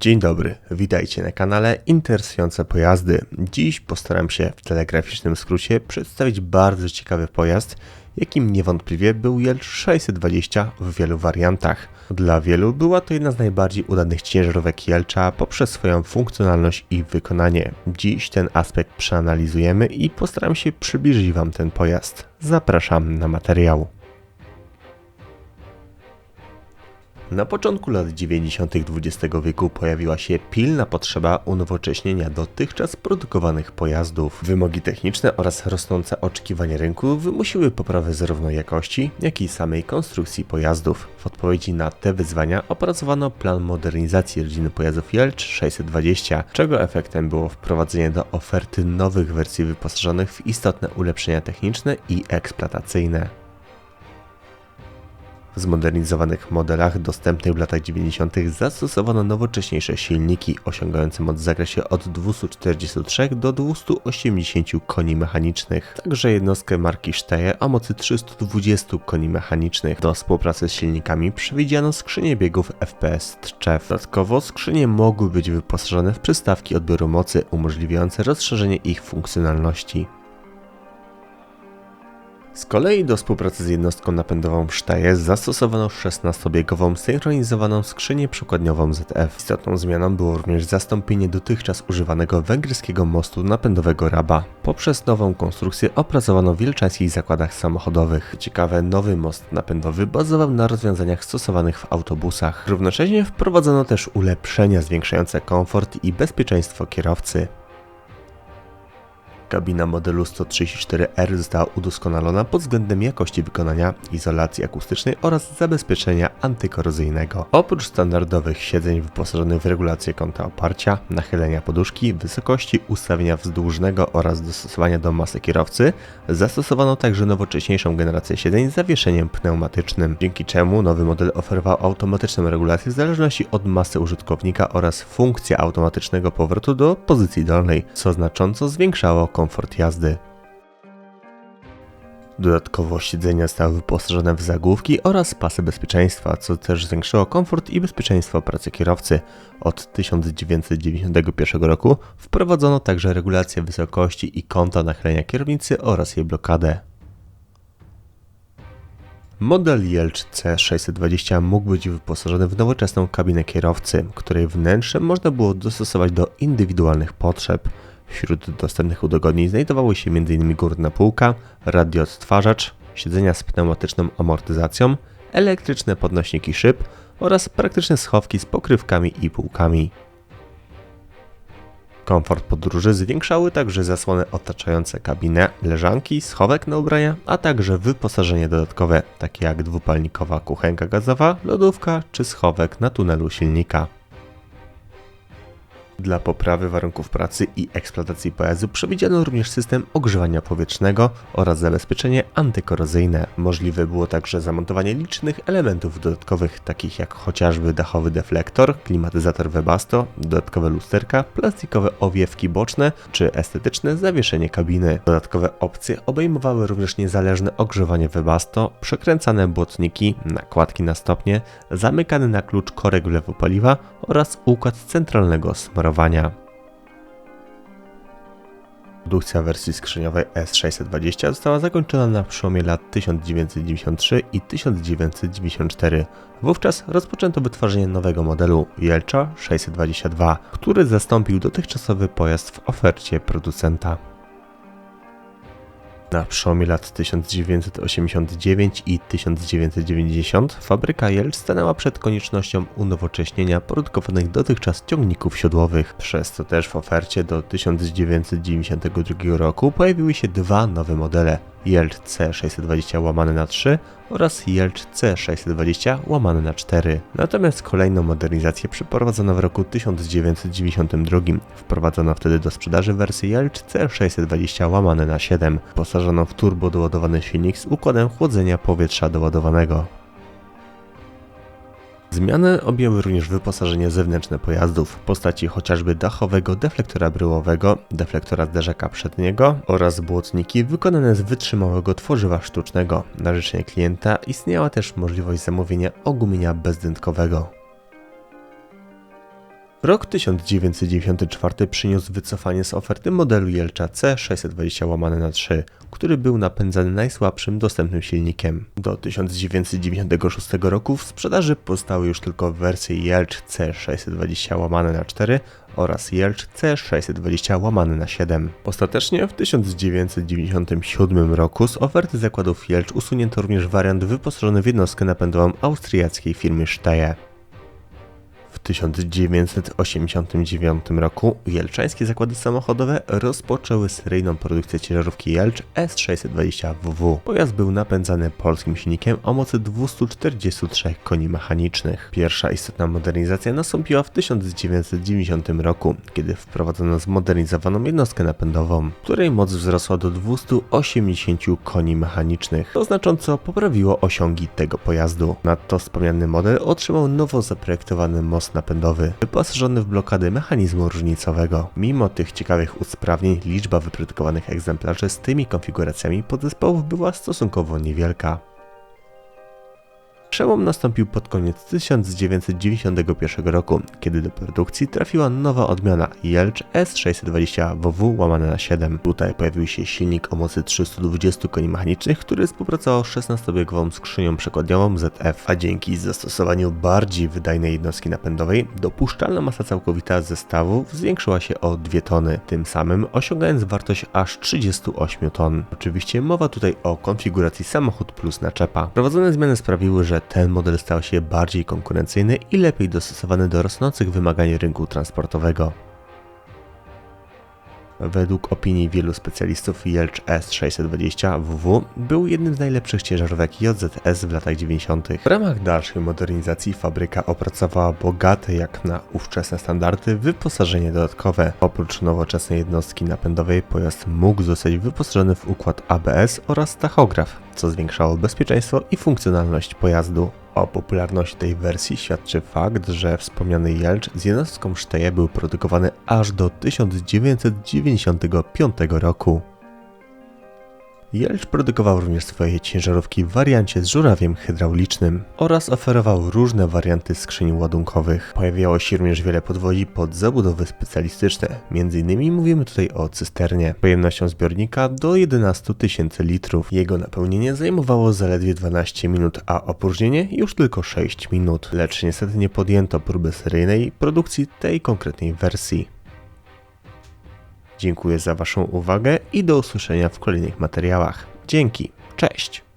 Dzień dobry, witajcie na kanale Interesujące Pojazdy. Dziś postaram się w telegraficznym skrócie przedstawić bardzo ciekawy pojazd, jakim niewątpliwie był Jelcz 620 w wielu wariantach. Dla wielu była to jedna z najbardziej udanych ciężarówek Jelcza poprzez swoją funkcjonalność i wykonanie. Dziś ten aspekt przeanalizujemy i postaram się przybliżyć Wam ten pojazd. Zapraszam na materiał. Na początku lat 90. XX wieku pojawiła się pilna potrzeba unowocześnienia dotychczas produkowanych pojazdów. Wymogi techniczne oraz rosnące oczekiwania rynku wymusiły poprawę zarówno jakości, jak i samej konstrukcji pojazdów. W odpowiedzi na te wyzwania opracowano plan modernizacji rodziny pojazdów Jelcz 620, czego efektem było wprowadzenie do oferty nowych wersji wyposażonych w istotne ulepszenia techniczne i eksploatacyjne. W zmodernizowanych modelach dostępnych w latach 90. zastosowano nowocześniejsze silniki osiągające moc w zakresie od 243 do 280 koni mechanicznych. Także jednostkę marki Steyr o mocy 320 koni mechanicznych. Do współpracy z silnikami przewidziano skrzynie biegów FPS Tczew. Dodatkowo skrzynie mogły być wyposażone w przystawki odbioru mocy umożliwiające rozszerzenie ich funkcjonalności. Z kolei do współpracy z jednostką napędową Steyr zastosowano 16-biegową synchronizowaną skrzynię przekładniową ZF. Istotną zmianą było również zastąpienie dotychczas używanego węgierskiego mostu napędowego Raba. Poprzez nową konstrukcję opracowano w wielczańskich zakładach samochodowych. Ciekawe, nowy most napędowy bazował na rozwiązaniach stosowanych w autobusach. Równocześnie wprowadzono też ulepszenia zwiększające komfort i bezpieczeństwo kierowcy. Kabina modelu 134R została udoskonalona pod względem jakości wykonania, izolacji akustycznej oraz zabezpieczenia antykorozyjnego. Oprócz standardowych siedzeń wyposażonych w regulację kąta oparcia, nachylenia poduszki, wysokości ustawienia wzdłużnego oraz dostosowania do masy kierowcy, zastosowano także nowocześniejszą generację siedzeń z zawieszeniem pneumatycznym, dzięki czemu nowy model oferował automatyczną regulację w zależności od masy użytkownika oraz funkcję automatycznego powrotu do pozycji dolnej, co znacząco zwiększało komfort jazdy. Dodatkowo siedzenia zostały wyposażone w zagłówki oraz pasy bezpieczeństwa, co też zwiększyło komfort i bezpieczeństwo pracy kierowcy. Od 1991 roku wprowadzono także regulację wysokości i kąta nachylenia kierownicy oraz jej blokadę. Model Jelcz C620 mógł być wyposażony w nowoczesną kabinę kierowcy, której wnętrze można było dostosować do indywidualnych potrzeb. Wśród dostępnych udogodnień znajdowały się m.in. górna półka, radioodtwarzacz, siedzenia z pneumatyczną amortyzacją, elektryczne podnośniki szyb oraz praktyczne schowki z pokrywkami i półkami. Komfort podróży zwiększały także zasłony otaczające kabinę, leżanki, schowek na ubrania, a także wyposażenie dodatkowe, takie jak dwupalnikowa kuchenka gazowa, lodówka czy schowek na tunelu silnika. Dla poprawy warunków pracy i eksploatacji pojazdu przewidziano również system ogrzewania powietrznego oraz zabezpieczenie antykorozyjne. Możliwe było także zamontowanie licznych elementów dodatkowych, takich jak chociażby dachowy deflektor, klimatyzator Webasto, dodatkowe lusterka, plastikowe owiewki boczne czy estetyczne zawieszenie kabiny. Dodatkowe opcje obejmowały również niezależne ogrzewanie Webasto, przekręcane błotniki, nakładki na stopnie, zamykany na klucz korek wlewu paliwa oraz układ centralnego smarowania. Produkcja wersji skrzyniowej S620 została zakończona na przełomie lat 1993 i 1994. Wówczas rozpoczęto wytwarzanie nowego modelu Jelcza 622, który zastąpił dotychczasowy pojazd w ofercie producenta. Na przełomie lat 1989 i 1990 fabryka Jelcz stanęła przed koniecznością unowocześnienia produkowanych dotychczas ciągników siodłowych, przez co też w ofercie do 1992 roku pojawiły się dwa nowe modele Jelcz C620 łamane na 3 oraz Jelcz C620 łamane na 4. Natomiast kolejną modernizację przeprowadzono w roku 1992. Wprowadzono wtedy do sprzedaży wersję Jelcz C620 łamane na 7, posażoną w turbo doładowany silnik z układem chłodzenia powietrza doładowanego. Zmiany objęły również wyposażenie zewnętrzne pojazdów w postaci chociażby dachowego deflektora bryłowego, deflektora zderzaka przedniego oraz błotniki wykonane z wytrzymałego tworzywa sztucznego. Na życzenie klienta istniała też możliwość zamówienia ogumienia bezdętkowego. Rok 1994 przyniósł wycofanie z oferty modelu Jelcza C620 łamane na 3, który był napędzany najsłabszym dostępnym silnikiem. Do 1996 roku w sprzedaży pozostały już tylko wersje Jelcz C620 łamane na 4 oraz Jelcz C620 łamane na 7. Ostatecznie w 1997 roku z oferty zakładów Jelcz usunięto również wariant wyposażony w jednostkę napędową austriackiej firmy Steyr. W 1989 roku Jelczańskie Zakłady Samochodowe rozpoczęły seryjną produkcję ciężarówki Jelcz S620WW. Pojazd był napędzany polskim silnikiem o mocy 243 koni mechanicznych. Pierwsza istotna modernizacja nastąpiła w 1990 roku, kiedy wprowadzono zmodernizowaną jednostkę napędową, której moc wzrosła do 280 koni mechanicznych. To znacząco poprawiło osiągi tego pojazdu. Nadto wspomniany model otrzymał nowo zaprojektowany most napędowy, wyposażony w blokady mechanizmu różnicowego. Mimo tych ciekawych usprawnień, liczba wyprodukowanych egzemplarzy z tymi konfiguracjami podzespołów była stosunkowo niewielka. Przełom nastąpił pod koniec 1991 roku, kiedy do produkcji trafiła nowa odmiana Jelcz S620WW łamane na 7. Tutaj pojawił się silnik o mocy 320 koni mechanicznych, który współpracował z 16-biegową skrzynią przekładniową ZF, a dzięki zastosowaniu bardziej wydajnej jednostki napędowej dopuszczalna masa całkowita zestawu zwiększyła się o 2 tony, tym samym osiągając wartość aż 38 ton. Oczywiście mowa tutaj o konfiguracji samochód plus naczepa. Prowadzone zmiany sprawiły, że ten model stał się bardziej konkurencyjny i lepiej dostosowany do rosnących wymagań rynku transportowego. Według opinii wielu specjalistów Jelcz S620WW był jednym z najlepszych ciężarówek JZS w latach 90. W ramach dalszej modernizacji fabryka opracowała bogate jak na ówczesne standardy wyposażenie dodatkowe. Oprócz nowoczesnej jednostki napędowej pojazd mógł zostać wyposażony w układ ABS oraz tachograf, co zwiększało bezpieczeństwo i funkcjonalność pojazdu. O popularności tej wersji świadczy fakt, że wspomniany Jelcz z jednostką Steyr był produkowany aż do 1995 roku. Jelcz produkował również swoje ciężarówki w wariancie z żurawiem hydraulicznym oraz oferował różne warianty skrzyń ładunkowych. Pojawiało się również wiele podwodzi pod zabudowy specjalistyczne, m.in. mówimy tutaj o cysternie, pojemnością zbiornika do 11 tysięcy litrów. Jego napełnienie zajmowało zaledwie 12 minut, a opróżnienie już tylko 6 minut. Lecz niestety nie podjęto próby seryjnej produkcji tej konkretnej wersji. Dziękuję za Waszą uwagę i do usłyszenia w kolejnych materiałach. Dzięki, cześć!